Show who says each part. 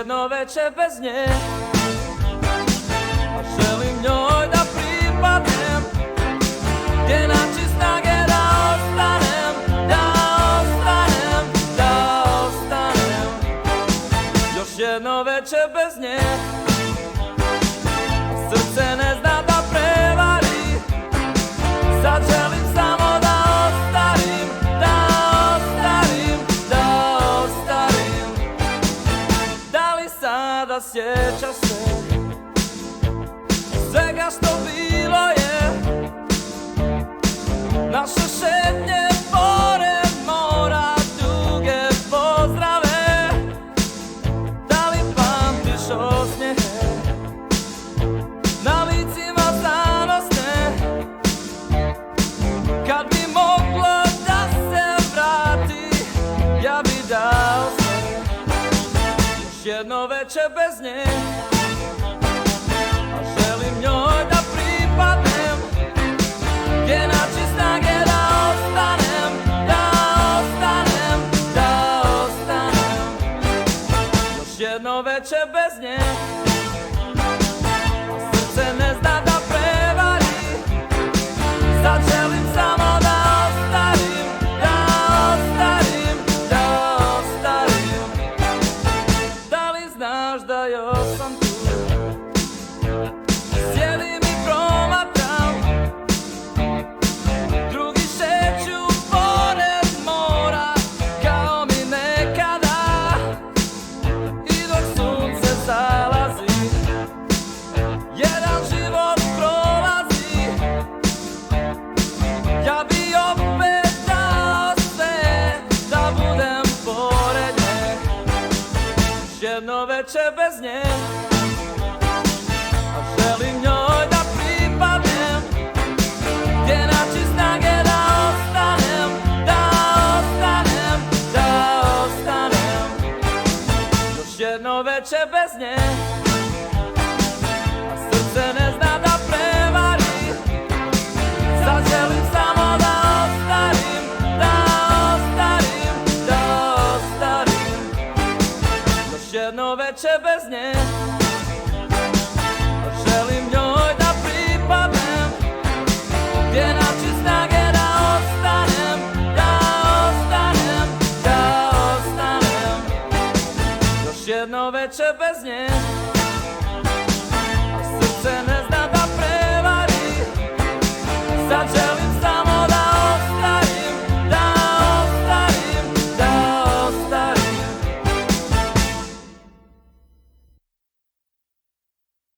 Speaker 1: jedno veče bez nje. A želim njoj da pripadnem Gdje naći snage da ostanem Da ostanem, da ostanem. Još jedno veče bez nje. A Srce ne zna sada sjeća se Svega što bilo je. Naše šetnje pored mora Duge pozdrave. Da li pamtiš osmijehe Na licima zanosne? Kad bi moglo da se vrati Ja bi dao Još jedno veče bez nje A želim njoj da pripadnem Gdje naći snage da ostanem. Da ostanem, da ostanem. Još jedno veče bez nje jedno veče bez nje. A želim njoj da pripadnem Gdje naći snage da ostanem Da ostanem, da ostanem. Još jedno veče bez nje. A srce ne jedno veče bez nje. Želim njoj da pripadnem. Gdje naći snage da ostanem. Da ostanem, da ostanem. Još jedno veče bez nje. Srce ne da prevari. Sad